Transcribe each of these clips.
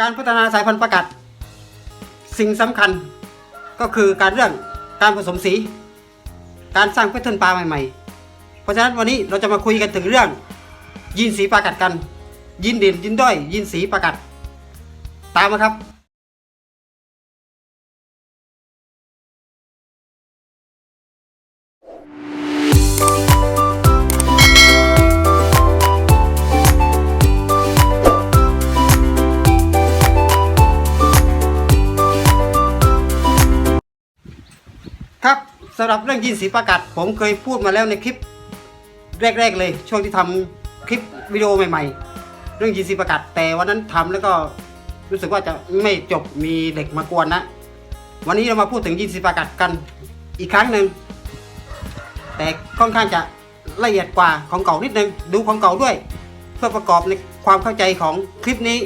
การพัฒนาสายพันธุ์ประกัด สิ่งสำคัญก็คือการเรื่องการผสมสี การสร้างแพทเทิร์นปลาใหม่ๆ เพราะฉะนั้นวันนี้เราจะมาคุยกันถึงเรื่องยีนสีประกัดกันยีนเด่นยีนด้อยยีนสีประกัด ตามมาครับ ครับสำหรับเรื่องยีนสีประกัดผมเคยพูดมาแล้วในคลิปแรก ๆ เลย ช่วงที่ทำคลิปวิดีโอใหม่ ๆ เรื่องยีนสีประกัดแต่วันนั้นทำแล้วก็รู้สึกว่าจะไม่จบมีเด็กมากวนนะ วันนี้เรามาพูดถึงยีนสีประกัดกันอีกครั้งหนึ่งแต่ค่อนข้างจะละเอียดกว่าของเก่านิดนึงดูของเก่าด้วย เพื่อประกอบในความเข้าใจของคลิปนี้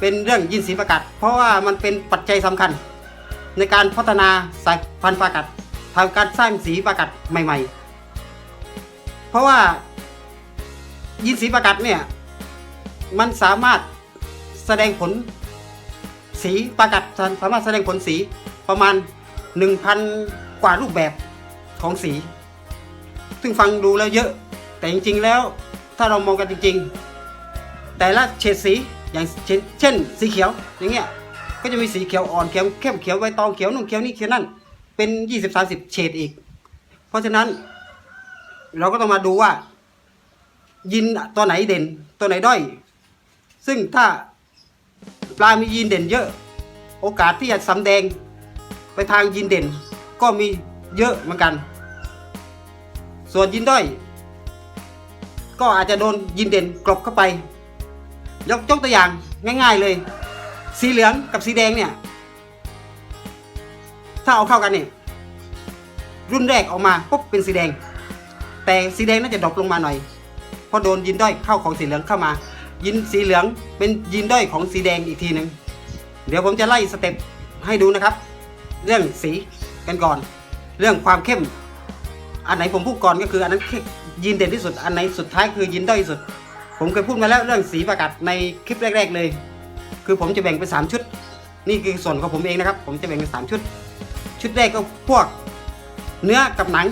เป็นเรื่องยีนสีประกัดเพราะว่ามันเป็นปัจจัยสำคัญ ในการพัฒนาสายพันธุ์ปลากัดทำการสร้างสีปลากัดใหม่ ๆ เพราะว่ายินสีปลากัดเนี่ยมันสามารถแสดงผลสีปลากัดสามารถแสดงผลสีประมาณ 1,000 กว่ารูปแบบของสี ซึ่งฟังดูแล้วเยอะ แต่จริงๆแล้วถ้าเรามองกันจริง ๆ แต่ละเฉดสีอย่างเช่นเช่นสีเขียวอย่างเงี้ย ก็จะมีสีเขียวอ่อนเขียวเข้มเขียวใบตองเขียวนุ่งเขียวนี่เขียวนั่นเป็น20 30เฉดอีก เพราะฉะนั้น เราก็ต้องมาดูว่า ยินตัวไหนเด่นตัวไหนด้อย ซึ่งถ้าปลามียีนเด่นเยอะ โอกาสที่จะสำแดงไปทางยีนเด่น ก็มีเยอะเหมือนกัน ส่วนยีนด้อย ก็อาจจะโดนยีนเด่นกลบเข้าไป ยกยกตัวอย่างง่าย ๆเลย สีเหลืองกับสีแดงเนี่ย ถ้าเอาเข้ากันเนี่ยรุ่นแรกออกมาปุ๊บเป็นสีแดง แต่สีแดงน่าจะดรอปลงมาหน่อยเพราะโดนยินด้อยเข้าของสีเหลืองเข้ามา ยินสีเหลืองเป็นยินด้อยของสีแดงอีกทีหนึ่งเดี๋ยวผมจะไล่สเต็ปให้ดูนะครับ เรื่องสีกันก่อน เรื่องความเข้ม อันไหนผมพูดก่อนก็คืออันนั้นยินเด่นที่สุด อันไหนสุดท้ายคือยินด้อยที่สุด ผมเคยพูดมาแล้วเรื่องสีประกาศในคลิปแรก ๆ เลย คือผมจะแบ่งเป็นสามชุด นี่คือส่วนของผมเองนะครับ ผมจะแบ่งเป็นสามชุด ชุดแรกก็พวกเนื้อกับหนัง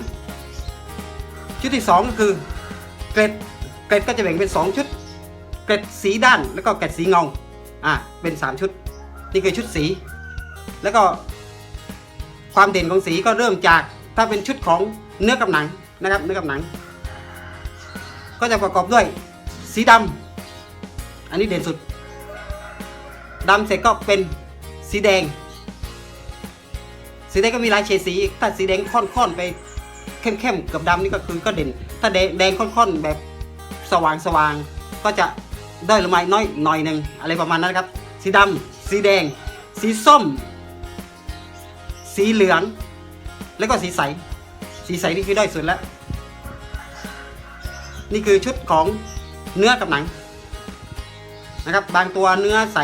ชุดที่สองก็คือเกล็ดเกล็ดก็จะแบ่งเป็นสองชุด เกล็ดสีด้านแล้วก็เกล็ดสีเงาอะเป็นสามชุด นี่คือชุดสี แล้วก็ความเด่นของสีก็เริ่มจากถ้าเป็นชุดของเนื้อกับหนังนะครับเนื้อกับหนัง ก็จะประกอบด้วยสีดำอันนี้เด่นสุด ดำเสร็จก็เป็นสีแดง สีแดงก็มีหลายเฉดสีถ้าสีแดงค่อนๆไปเข้มๆกับดำนี่ก็คือก็เด่น ถ้าแดงค่อนๆแบบสว่างๆก็จะได้อยลงมาน้อยหน่อยหนึ่งอะไรประมาณนั้นครับ สีดำสีแดง สีส้ม สีเหลือง แล้วก็สีใส สีใสนี่คือด้อยสุดแล้ว นี่คือชุดของเนื้อกับหนังนะครับ บางตัวเนื้อใส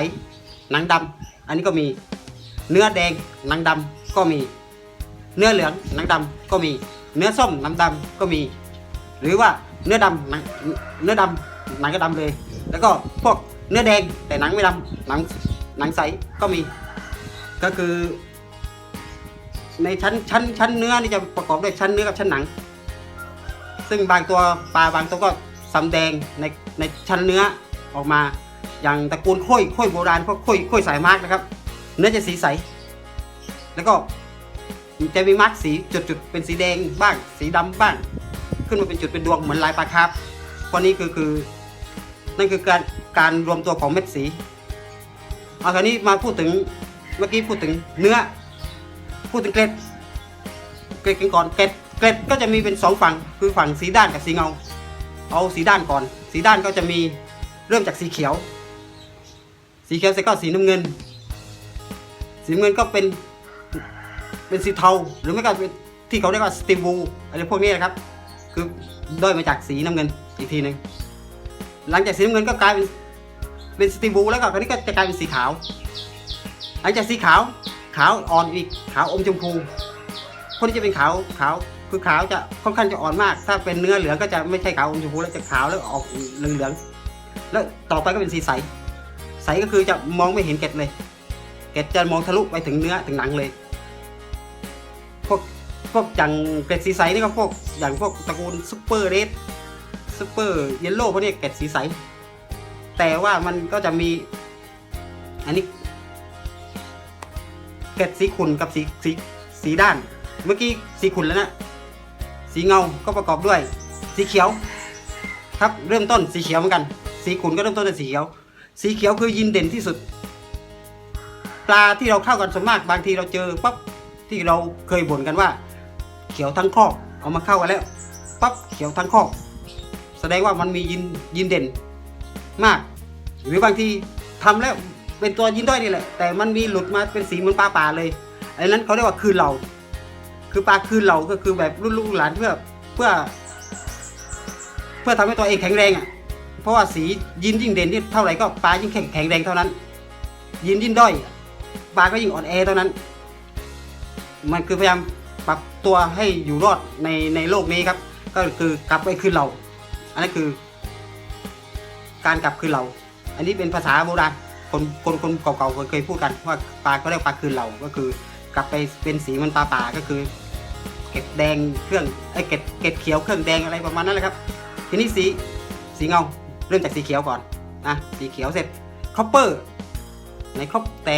หนังดำอันนี้ก็มี เนื้อแดงหนังดำก็มี เนื้อเหลืองหนังดำก็มี เนื้อส้มหนังดำก็มี หรือว่าเนื้อดำหนังเนื้อดำหนังก็ดำเลย แล้วก็พวกเนื้อแดงแต่หนังไม่ดำหนังหนังใสก็มี ก็คือ ในชั้นชั้นชั้นเนื้อนี่จะประกอบด้วยชั้นเนื้อกับชั้นหนัง ซึ่งบางตัวปลาบางตัวก็สำแดงในในชั้นเนื้อออกมา อย่างตระกูลข้อยข้อยโบราณพวกข้อยข้อยสายมาร์กนะครับ เนื้อจะสีใส แล้วก็จะมีมาร์กสีจุดๆเป็นสีแดงบ้าง สีดำบ้าง ขึ้นมาเป็นจุดเป็นดวงเหมือนลายปลาคาร์ฟเพราะนี้คือคือ นั่นคือการการรวมตัวของเม็ดสีเอาคราวนี้มาพูดถึงเมื่อกี้พูดถึงเนื้อ พูดถึงเกล็ด เกล็ดกันก่อนเกล็ดเกล็ดก็จะมีเป็นสองฝั่งคือฝั่งสีด้านกับสีเงา เอาสีด้านก่อน สีด้านก็จะมีเริ่มจากสีเขียว สีเขียวเสร็จก็สีน้ำเงิน สีเงินก็เป็น เป็นสีเทาหรือไม่ก็เป็นที่เขาเรียกว่าสตีบูอะไรพวกนี้นะครับ คือด้อยมาจากสีน้ำเงินอีกทีหนึ่งหลังจากสีน้ำเงินก็กลายเป็นเป็นสตีบูแล้วก็คราวนี้ก็จะกลายเป็นสีขาว หลังจากสีขาวขาวอ่อนอีกขาวอมชมพูคนที่จะเป็นขาวขาวคือขาวจะค่อนข้างจะอ่อนมาก ถ้าเป็นเนื้อเหลืองก็จะไม่ใช่ขาวอมชมพูแล้วจะขาวแล้วออกเหลืองๆแล้วต่อไปก็เป็นสีใส ใสก็คือจะมองไม่เห็นเกล็ดเลย เกล็ดจะมองทะลุไปถึงเนื้อถึงหนังเลย พวกพวกอย่างเกล็ดสีใสนี่ก็พวกอย่างพวกตระกูลซุปเปอร์เรดซุปเปอร์เยลโล่พวกนี้เกล็ดสีใส แต่ว่ามันก็จะมี อันนี้ เกล็ดสีขุ่นกับสีสีสีด้าน เมื่อกี้สีขุ่นแล้วนะ สีเงาก็ประกอบด้วย สีเขียว ครับเริ่มต้นสีเขียวเหมือนกัน สีขุ่นก็เริ่มต้นด้วยสีเขียว สีเขียวคือยินเด่นที่สุด ปลาที่เราเข้ากันส่วนมากบางทีเราเจอปั๊บที่เราเคยบ่นกันว่า เขียวทั้งคอกเอามาเข้ากันแล้วปั๊บเขียวทั้งคอก แสดงว่ามันมียินยินเด่นมาก หรือบางทีทำแล้วเป็นตัวยินด้อยนี่แหละ แต่มันมีหลุดมาเป็นสีเหมือนปลาป่าเลยไอ้นั้นเขาเรียกว่าคืนเหล่าคือปลาคืนเหล่าก็คือแบบรุ่นลูกหลานเพื่อเพื่อ เพื่อทำให้ตัวเองแข็งแรงอะ เพราะว่าสียินยิ่งเด่นที่เท่าไหร่ก็ปลายิ่งแข็งแข็งแรงเท่านั้น ยินยิ่งด้อยปลาก็ยิ่งอ่อนแอเท่านั้น มันคือพยายามปรับตัวให้อยู่รอดในในโลกนี้ครับ ก็คือกลับไปคืนเรา อันนั้นคือ การกลับคืนเรา อันนี้เป็นภาษาโบราณคนคนคนเก่าๆเคยพูดกันว่าปลาก็เรียกปลาคืนเราก็คือกลับไปเป็นสีมันปลาป่าก็คือเกล็ดแดงเครื่องไอ้เกล็ดเกล็ดเขียวเครื่องแดงอะไรประมาณนั้นแหละครับ ทีนี้สีสีเงา เริ่มจากสีเขียวก่อนนะสีเขียวเสร็จคอปเปอร์ในคอปแต่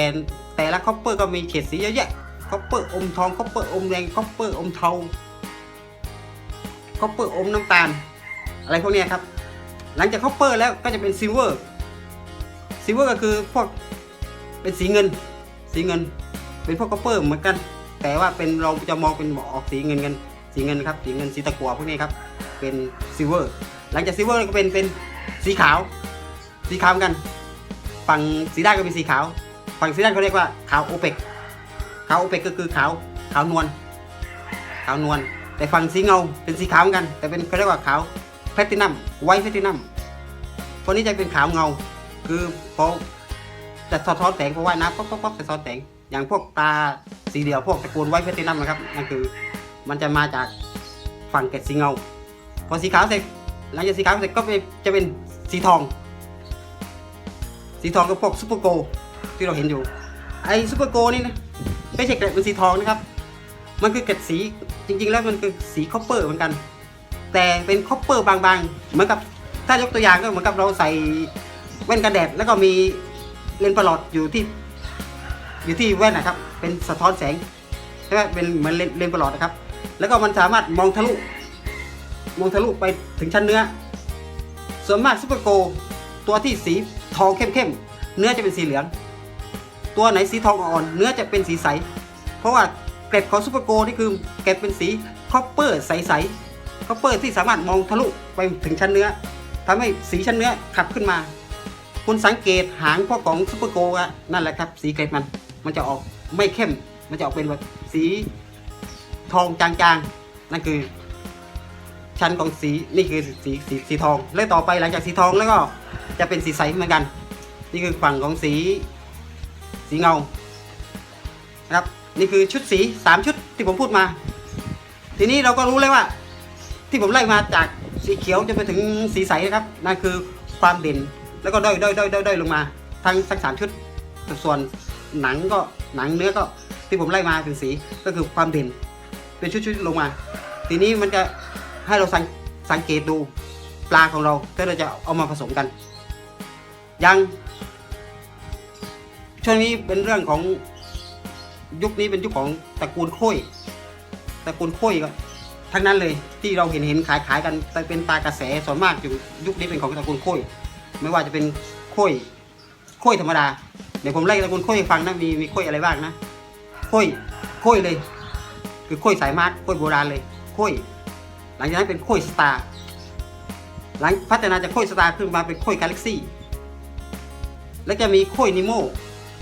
แต่ละคอปเปอร์ก็มีเฉดสีเยอะแยะคอปเปอร์อมทองคอปเปอร์อมแดงคอปเปอร์อมเทาคอปเปอร์อมน้ำตาล อะไรพวกนี้ครับ หลังจากคอปเปอร์แล้วก็จะเป็นซิลเวอร์ซิลเวอร์ก็คือพวกเป็นสีเงิน สีเงิน เป็นพวกคอปเปอร์เหมือนกัน แต่ว่าเป็นเราจะมองเป็นออกสีเงินกันสีเงินครับสีเงินสีตะกั่วพวกนี้ครับเป็นซิลเวอร์หลังจากซิลเวอร์ก็เป็นเป็น สีขาว สีขาวเหมือนกัน ฝั่งสีด้านก็เป็นสีขาว ฝั่งสีด้านเขาเรียกว่าขาวโอเปก ขาวโอเปกก็คือขาวขาวนวล ขาวนวล แต่ฝั่งสีเงาเป็นสีขาวเหมือนกัน แต่เป็นเขาเรียกว่าขาวแพลตินัม ไวท์แพลตินัมพวกนี้จะเป็นขาวเงา คือพอจะสะท้อนแสงเพราะว่าน้ำป๊อปป๊อปป๊อปจะสะท้อนแสง อย่างพวกปลาสีเดียวพวกตระกูลไวท์แพลตินัมนะครับ นั่นคือมันจะมาจากฝั่งเกล็ดสีเงา พอสีขาวเสร็จ หลังจากสีขาวเสร็จก็เป็นจะเป็นสีทอง สีทองก็พวกซูเปอร์โกที่เราเห็นอยู่ ไอซูเปอร์โกนี่นะไม่ใช่เกล็ดเป็นสีทองนะครับ มันคือเกล็ดสีจริง ๆ แล้วมันคือสีคอปเปอร์เหมือนกัน แต่เป็นคอปเปอร์บางๆ เหมือนกับถ้ายกตัวอย่างก็เหมือนกับเราใส่แว่นกันแดด แล้วก็มีเลนส์ประหลอดอยู่ที่อยู่ที่แว่นนะครับ เป็นสะท้อนแสงใช่ไหมเป็นเหมือนเลนเลนส์ประหลอดนะครับ แล้วก็มันสามารถมองทะลุ มองทะลุไปถึงชั้นเนื้อ ส่วนมากซูเปอร์โกตัวที่สีทองเข้มๆเนื้อจะเป็นสีเหลือง ตัวไหนสีทองอ่อนเนื้อจะเป็นสีใส เพราะว่าเกล็ดของซูเปอร์โกนี่คือเกล็ดเป็นสีคอปเปอร์ใสๆคอปเปอร์ที่สามารถมองทะลุไปถึงชั้นเนื้อทำให้สีชั้นเนื้อขับขึ้นมา คุณสังเกตหางพวกของซูเปอร์โกะนั่นแหละครับ สีเกล็ดมันมันจะออกไม่เข้ม มันจะออกเป็นแบบสีทองจางๆ นั่นคือ ชั้นของสีนี่คือสีสีสีทอง แล้วต่อไปหลังจากสีทองแล้วก็จะเป็นสีใสเหมือนกัน นี่คือฝั่งของสีสีเงานะครับนี่คือชุดสีสามชุดที่ผมพูดมา ทีนี้เราก็รู้แล้วว่า ที่ผมไล่มาจากสีเขียวจนไปถึงสีใสนะครับนั่นคือความเด่นแล้วก็ด้อยด้อยด้อยด้อยดอยลงมา ทั้งทั้งสามชุด ส่วนหนังก็หนังเนื้อก็ที่ผมไล่มาเป็นสีก็คือความเด่น เป็นชุดๆลงมา ทีนี้มันจะ ให้เราสังสังเกตดูปลาของเราถ้าเราจะเอามาผสมกันยังช่วงนี้เป็นเรื่องของยุคนี้เป็นยุคของตระกูลโค้ยตระกูลโค้ยก็ทั้งนั้นเลยที่เราเห็นเห็นขายขายกันแต่เป็นปลากระแสส่วนมากอยู่ยุคนี้เป็นของตระกูลโค้ยไม่ว่าจะเป็นโค้ยโค้ยธรรมดาเดี๋ยวผมไล่ตระกูลโค้ยให้ฟังนะมีมีโค้ยอะไรบ้างนะโค้ยโค้ยเลย คือโค้ยสายมาร์กโค้ยโบราณเลยโค้ย ลังจากนั้นเป็นโค้ยสตาร์หลังพัฒนาจากโค้ยสตาร์ขึ้นมาเป็นโค้ยกาแล็กซี่แล้วจะมีโค้ยนิโม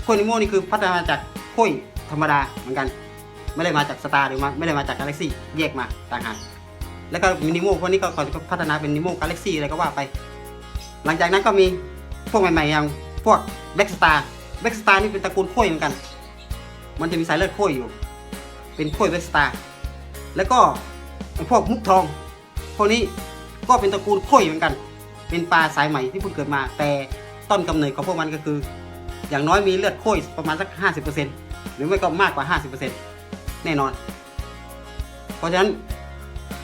โค้ยนิโมนี่คือพัฒนาจากโค้ยธรรมดาเหมือนกัน ไม่ได้มาจากสตาร์หรือมาไม่ได้มาจากกาแล็กซี่แยกมาต่างหากแล้วก็มีนิโมพวกนี้ก็ก่อนจะพัฒนาเป็นนิโมกาแล็กซี่อะไรก็ว่าไป หลังจากนั้นก็มีพวกใหม่ๆอย่างพวกแบ็กสตาร์แบ็กสตาร์นี่เป็นตระกูลโค้ยเหมือนกัน มันจะมีสายเลือดโค้ยอยู่ เป็นโค้ยแบ็กสตาร์แล้วก็ พวกมุกทองพวกนี้ก็เป็นตระกูลโค้ยเหมือนกัน เป็นปลาสายใหม่ที่เพิ่งเกิดมา แต่ต้นกำเนิดของพวกมันก็คือ อย่างน้อยมีเลือดข้นประมาณสัก 50%หรือไม่ก็มากกว่า 50%แน่นอน เพราะฉะนั้น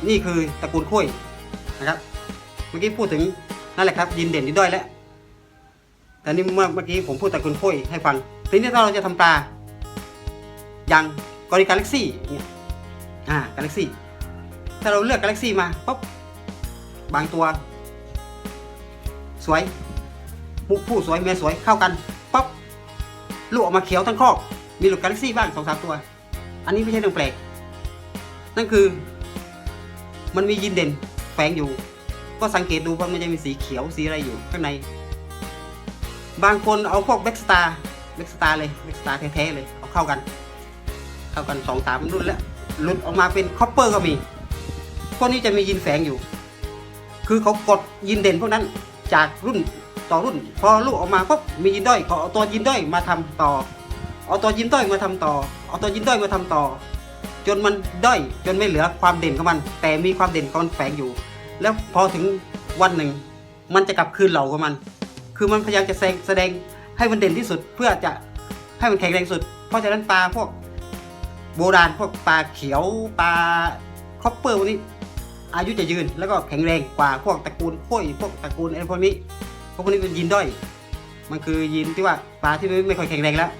นี่คือตระกูลข้นนะครับเมื่อกี้พูดถึงนั่นแหละครับยินเด่นยินด้อยแล้วแต่นี่เมื่อเมื่อกี้ผมพูดตระกูลข้นให้ฟังทีนี้ถ้าเราจะทำปลาอย่างกอรณีกาแล็กซี่เนี่ยอ่ากาแล็กซี่ ถ้าเราเลือกกาแล็กซี่มาปุ๊บบางตัว สวยผู้ผู้สวยเมียสวยเข้ากันปุ๊บลูกออกมาเขียวทั้งครอกมีหลุดกาแล็กซี่บ้างสองสามตัว อันนี้ไม่ใช่เรื่องแปลก นั่นคือ มันมียินเด่นแฝงอยู่ ก็สังเกตดูว่ามันจะมีสีเขียวสีอะไรอยู่ข้างใน บางคนเอาพวกแบ็กสตาร์แบ็กสตาร์เลยแบ็กสตาร์แท้ๆเลยเอาเข้ากัน เข้ากันสองสามรุ่นแล้วหลุดออกมาเป็นคอปเปอร์ก็มี พวกนี้จะมียินแฝงอยู่ คือเขากดยินเด่นพวกนั้นจากรุ่นต่อรุ่น พอลูกออกมาปุ๊บมียินด้อยเขาเอาตัวยินด้อยมาทำต่อ เอาตัวยินด้อยมาทำต่อ เอาตัวยินด้อยมาทำต่อ จนมันด้อยจนไม่เหลือความเด่นของมัน แต่มีความเด่นของมันแฝงอยู่ แล้วพอถึงวันหนึ่ง มันจะกลับคืนเหล่าของมัน คือมันพยายามจะแสดงแสดงให้มันเด่นที่สุดเพื่อจะให้มันแข็งแรงสุด เพราะฉะนั้นปลาพวกโบราณพวกปลาเขียวปลาคอปเปอร์พวกนี้ อายุจะยืนแล้วก็แข็งแรงกว่าพวกตระกูลข้อยพวกตระกูลไอ้พวกนี้พวกนี้เป็นยีนด้อยมันคือยีนที่ว่าปลาที่ไม่ไม่ค่อยแข็งแรงแล้ว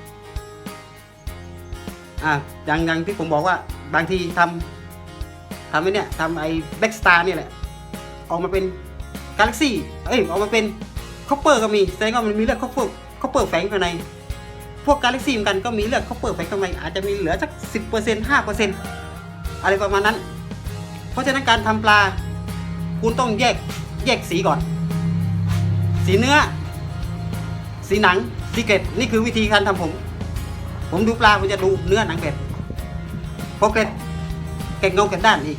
อ่าอย่างอย่างที่ผมบอกว่าบางทีทำทำไอ้เนี่ยทำไอ้แบ็กสตาร์เนี่ยแหละออกมาเป็นกาแล็กซี่เอ้ยออกมาเป็นคอปเปอร์ก็มีแสดงว่ามันมีเลือดคอปเปอร์คอปเปอร์แฝงอยู่ในพวกกาแล็กซี่เหมือนกันก็มีเลือดคอปเปอร์แฝงข้างในอาจจะมีเหลือสักสิบเปอร์เซ็นต์ห้าเปอร์เซ็นต์อะไรประมาณนั้น เพราะฉะนั้นการทำปลา คุณต้องแยกแยกสีก่อน สีเนื้อ สีหนังสีเกล็ดนี่คือวิธีการทำผม ผมดูปลาผมจะดูเนื้อหนังเกล็ดพอเกล็ดเกล็ดเงาเกล็ดด้านอีก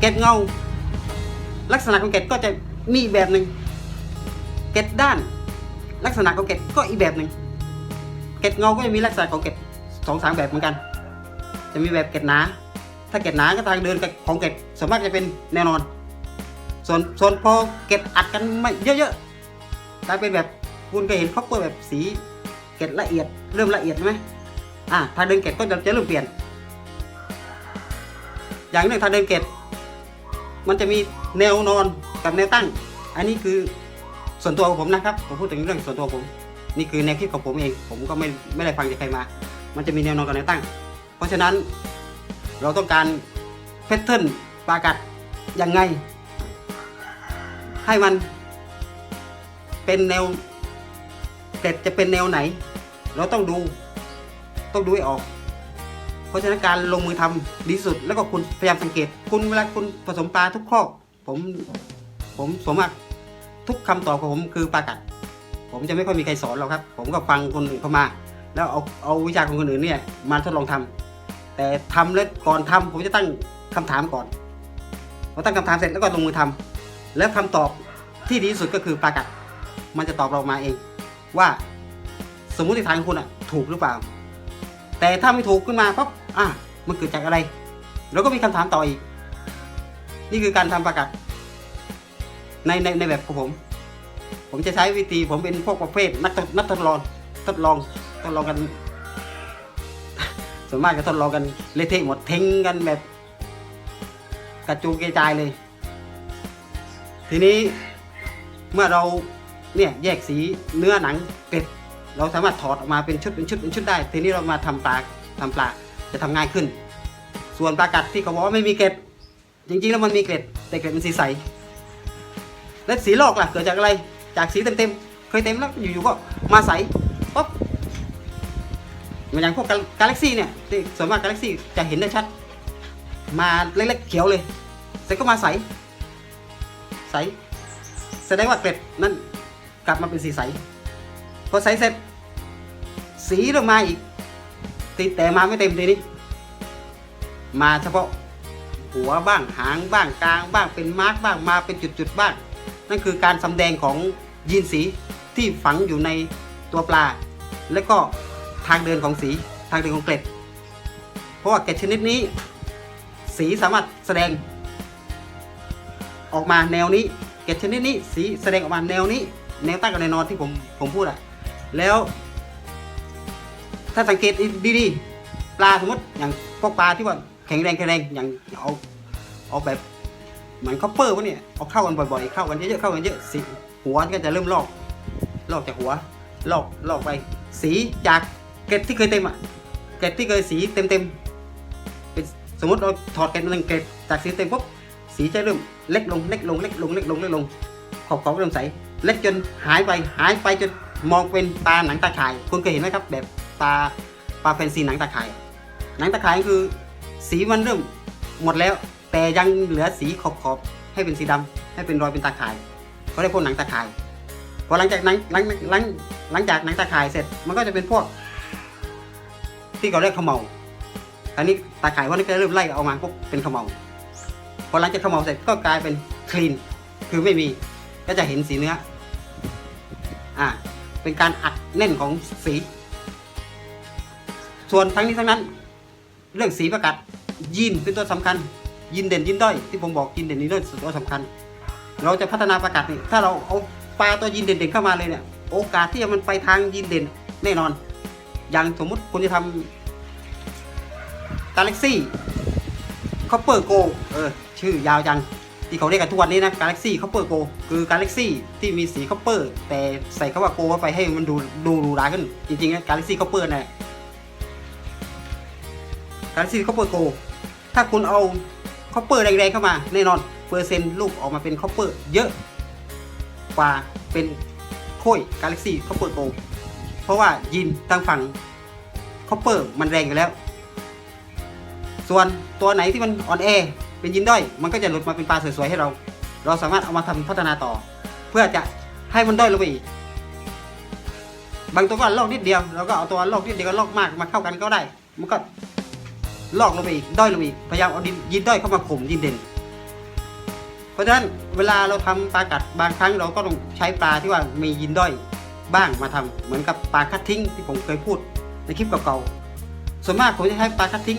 เกล็ดเงา ลักษณะของเกล็ดก็จะมีแบบหนึ่งเกล็ดด้าน ลักษณะของเกล็ดก็อีกแบบหนึ่งเกล็ดเงาก็จะมีลักษณะของเกล็ดสองสามแบบเหมือนกัน จะมีแบบเกล็ดหนา ถ้าเกล็ดหนาก็ทางเดินของเกล็ดส่วนมากจะเป็นแน่นอน ส่วนส่วนพอเกล็ดอัดกันไม่เยอะๆกลายเป็นแบบคุณเคยเห็นคอปเปอร์แบบสีเกล็ดละเอียด เริ่มละเอียดไหมอ่าทางเดินเกล็ดก็จะจะเริ่มเปลี่ยน อย่างหนึ่งทางเดินเกล็ดมันจะมีแนวนอนกับแนวตั้ง อันนี้คือส่วนตัวของผมนะครับผมพูดถึงเรื่องส่วนตัวผม นี่คือแนวคิดของผมเอง ผมก็ไม่ไม่ได้ฟังจากใครมา มันจะมีแนวนอนกับแนวตั้ง เพราะฉะนั้น เราต้องการแพทเทิร์นปากัดยังไง ให้มันเป็นแนวเกล็ดจะเป็นแนวไหน เราต้องดู ต้องดูให้ออก เพราะฉะนั้นการลงมือทำดีสุด แล้วก็คุณพยายามสังเกต คุณเวลาคุณผสมปลาทุกข้อกผมผมสมมากทุกคำตอบของผมคือปลากัด ผมจะไม่ค่อยมีใครสอนหรอกครับ ผมก็ฟังคนอื่นเข้ามา แล้วเอาเอาวิชาของคนอื่นเนี่ยมาทดลองทำ แต่ทำแล้วก่อนทำผมจะตั้งคำถามก่อนพอตั้งคำถามเสร็จแล้วก็ลงมือทำแล้วคำตอบที่ดีที่สุดก็คือปลากัด มันจะตอบเรามาเอง ว่าสมมติฐานของคุณอะ ถูกหรือเปล่า แต่ถ้าไม่ถูกขึ้นมาปั๊บอะมันเกิดจากอะไร แล้วก็มีคำถามต่ออีก นี่คือการทำปลากัด ในในในแบบของผม ผมจะใช้วิธีผมเป็นพวกประเภทนักนักทดลองทดลองทดลองกัน ส่วนมากจะทดลองกันเละเทะหมดทิ้งกันแบบ กระจูกระจายเลย ทีนี้เมื่อเราเนี่ยแยกสีเนื้อหนังเกล็ดเราสามารถถอดออกมาเป็นชุดเป็นชุดเป็นชุดได้ ทีนี้เรามาทำปลาทำปลาจะทำง่ายขึ้น ส่วนปลากัดที่เขาบอกว่าไม่มีเกล็ด จริงๆแล้วมันมีเกล็ด แต่เกล็ดมันสีใสแล้วสีลอกล่ะเกิดจากอะไร จากสีเต็มๆเคยเต็มแล้วอยู่ๆก็มาใสปุ๊บ อนอย่างพวกกาแล็กซี่เนี่ยที่ส่วนมากกาแล็กซี่จะเห็นได้ชัด มาเล็กๆเขียวเลยเสร็จก็มาใส ใส แสดงว่าเกล็ดนั้นกลับมาเป็นสีใส พอใสเสร็จ สีเริ่มมาอีกติแต่มาไม่เต็มทีนี้ มาเฉพาะหัวบ้างหางบ้างกลางบ้างเป็นมาร์กบ้างมาเป็นจุดๆบ้าง นั่นคือการสำแดงของยีนสีที่ฝังอยู่ในตัวปลา และก็ ทางเดินของสีทางเดินของเกล็ด เพราะว่าเกล็ดชนิดนี้ สีสามารถแสดง ออกมาแนวนี้ เกล็ดชนิดนี้สีแสดงออกมาแนวนี้ แนวตั้งกับแนวนอนที่ผมผมพูดอะแล้ว ถ้าสังเกตดีๆปลาสมมติอย่างพวกปลาที่ว่าแข็งแรงแข็งแรงอย่างเอาเอาแบบเหมือนคอปเปอร์พวกเนี้ยเอาเข้ากันบ่อยๆเข้ากันเยอะๆเข้ากันเยอะสีหัวก็จะเริ่มลอกลอกจากหัวลอกลอกไป สีจาก เกล็ดที่เคยเต็มอะเกล็ดที่เคยสีเต็มเต็มเป็นสมมติเราถอดเกล็ดหนึ่งเกล็ดจากสีเต็มปุ๊บสีจะเริ่มเล็กลงเล็กลงเล็กลงเล็กลงเล็กลงขอบขอบเริ่มใสเล็กจนหายไปหายไปจนมองเป็นปลาหนังตาข่ายคุณเคยเห็นไหมครับแบบปลาปลาแฟนซีหนังตาข่าย หนังตาข่ายคือสีมันเริ่มหมดแล้ว แต่ยังเหลือสีขอบขอบให้เป็นสีดำให้เป็นรอยเป็นตาข่ายเขาเรียกพวกหนังตาข่ายพอหลังจากหนังหลังหลังหลังจากหนังตาข่ายเสร็จมันก็จะเป็นพวก ที่เขาเรียกขมเมาอันนี้ตาข่ายว่านี่ก็เริ่มไล่เอามาปุ๊บเป็นขมเมาพอหลังจากขมเมาเสร็จก็กลายเป็นคลีนคือไม่มีก็จะเห็นสีเนื้ออ่าเป็นการอัดแน่นของสี ส่วนทั้งนี้ทั้งนั้น เรื่องสีประกาศยีนเป็นตัวสำคัญยีนเด่นยีนด้อยที่ผมบอกยีนเด่นยีนด้อยตัวสำคัญ เราจะพัฒนาประกาศนี่ถ้าเราเอาปลาตัวยีนเด่นๆเข้ามาเลยเนี่ย โอกาสที่จะมันไปทางยีนเด่นแน่นอน อย่างสมมุติคุณจะทำ Galaxy Copper Go เออชื่อยาวจังที่เขาเรียกกันทุกวันนี้นะ Galaxy Copper Go คือ Galaxy ที่มีสี Copper แต่ใส่คำว่า Go เข้าไปให้มันดูดูหรูหราขึ้น จริงๆนะ Galaxy Copper นั่นและ Galaxy Copper Go ถ้าคุณเอา Copper แรงๆเข้ามาแน่นอนเปอร์เซ็นต์ลูกออกมาเป็น Copper เยอะกว่าเป็นโค้ย Galaxy Copper Go เเพราะว่ายินทางฝั่ง Copper มันแรงอยู่แล้ว ส่วนตัวไหนที่มันอ่อนแอเป็นยินด้อย มันก็จะหลุดมาเป็นปลาสวยๆให้เรา เราสามารถเอามาทำพัฒนาต่อ เพื่อจะให้มันด้อยลงไปอีก บางตัวก็ลอกนิดเดียวเราก็เอาตัวลอกนิดเดียวก็ลอกมากมาเข้ากันก็ได้ มันก็ลอกลงไปอีกด้อยลงไปอีกพยายามเอาดินยินด้อยเข้ามาข่มยินเด่นเพราะฉะนั้นเวลาเราทำปลากัดบางครั้งเราก็ต้องใช้ปลาที่ว่ามียินด้อย บ้างมาทำเหมือนกับปลาคัดทิ้งที่ผมเคยพูดในคลิปเก่าๆส่วนมากผมจะใช้ปลาคัดทิ้ง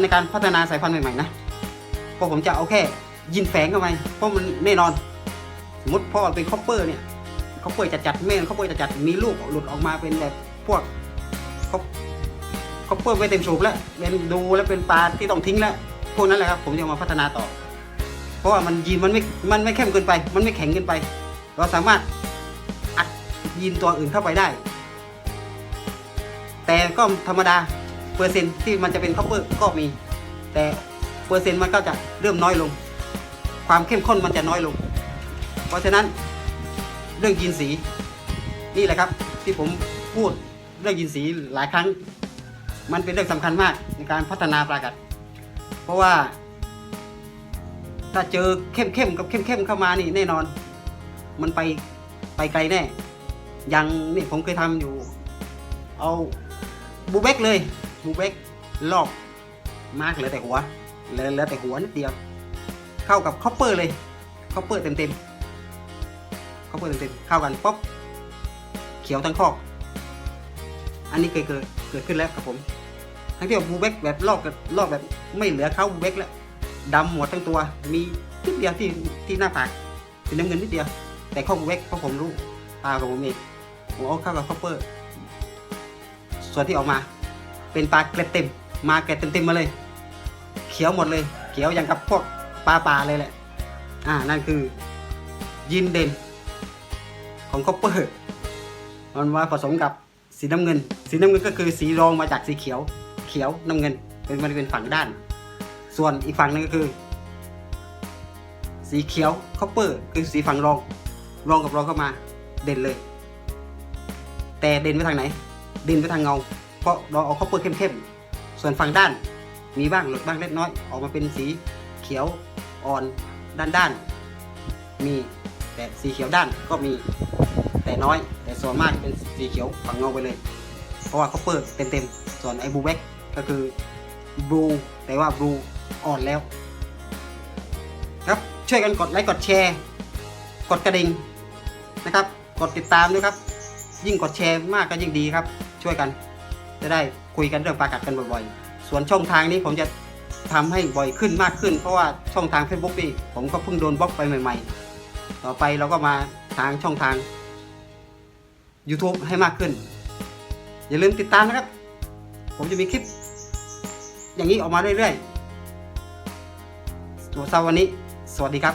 ในการพัฒนาสายพันธุ์ใหม่ๆนะเพราะผมจะเอาแค่ยินแฝงเข้าไปเพราะมันแน่นอน สมมติพ่อเป็นคอปเปอร์เนี่ยคอปเปอร์จัดๆแม่คอปเปอร์จัดๆมีลูกหลุดออกมาเป็นแบบพวกคอปคอปเปอร์ไม่เต็มสูบแล้วเป็นดูแล้วเป็นปลาที่ต้องทิ้งแล้วพวกนั้นแหละครับผมจะมาพัฒนาต่อ เพราะว่ามันยีนมันไม่มันไม่เข้มเกินไป มันไม่แข็งเกินไป เราสามารถ ยีนตัวอื่นเข้าไปได้ แต่ก็ธรรมดาเปอร์เซ็นต์ที่มันจะเป็นคอปเปอร์ก็มี แต่เปอร์เซ็นต์มันก็จะเริ่มน้อยลง ความเข้มข้นมันจะน้อยลง เพราะฉะนั้นเรื่องยีนสีนี่แหละครับที่ผมพูดเรื่องยีนสีหลายครั้ง มันเป็นเรื่องสำคัญมากในการพัฒนาปลากัด เพราะว่า ถ้าเจอเข้มเข้มๆกับเข้มเข้มๆเข้ามานี่แน่นอน มันไปไปไกลแน่ อย่างนี่ผมเคยทำอยู่ เอาบูเบกเลยบูเบกลอกมากเหลือแต่หัวเหลือเหลือแต่หัวนิดเดียว เข้ากับคอปเปอร์เลยคอปเปอร์เต็มเต็มคอปเปอร์เต็มเต็มๆเข้ากันป๊อบเขียวทั้งคอก อันนี้เคยเกิดเกิดขึ้นแล้วกับผมทั้งที่ว่าบูเบกแบบลอกกับลอกแบบไม่เหลือเข้าบูเบกแล้วดำหมดทั้งตัว มีนิดเดียวที่ที่หน้าผากสีน้ำเงินนิดเดียว แต่ข้อมูเวกเพราะผมรู้ตาของผมเอง ผมเอาเข้ากับคอปเปอร์ ส่วนที่ออกมา เป็นปลาเกล็ดเต็ม มาเกล็ดเต็มๆมาเลย เขียวหมดเลย เขียวอย่างกับพวกปลาปลาเลยแหละ อ่า นั่นคือยินเด่นของคอปเปอร์มันมาผสมกับสีน้ำเงิน สีน้ำเงินก็คือสีรองมาจากสีเขียว เขียวน้ำเงิน เป็นมันเป็นฝั่งด้าน ส่วนอีกฝั่งหนึงก็คือ สีเขียวคอปเปอร์ คือสีฝั่งรอง รองกับรองเข้ามา เด่นเลย แต่เด่นไปทางไหน เด่นไปทางเงา เพราะเราเอาคอปเปอร์เข้มๆ ส่วนฝั่งด้าน มีบ้างหลุดบ้างเล็กน้อย ออกมาเป็นสีเขียวอ่อนด้านด้านๆ มีแต่สีเขียวด้านก็มีแต่น้อย แต่ส่วนมากเป็นสีเขียวฝั่งเงาไปเลย เพราะว่าคอปเปอร์เต็มๆ ส่วนไอ้บูแบ็กก็คือบลูแต่ว่าบลูอ่อนแล้วครับช่วยกันกดไลค์กดแชร์ กดกระดิ่งนะครับ กดติดตามด้วยครับ ยิ่งกดแชร์มากก็ยิ่งดีครับ ช่วยกัน จะได้คุยกันเรื่องปลากัดกันบ่อยๆ ส่วนช่องทางนี้ผมจะทำให้บ่อยขึ้นมากขึ้น เพราะว่าช่องทาง Facebook นี่ผมก็เพิ่งโดนบล็อกไปใหม่ๆ ต่อไปเราก็มาทางช่องทาง YouTube ให้มากขึ้น อย่าลืมติดตามนะครับ ผมจะมีคลิป อย่างนี้ออกมาเรื่อยๆตัวเซาวันนี้ สวัสดีครับ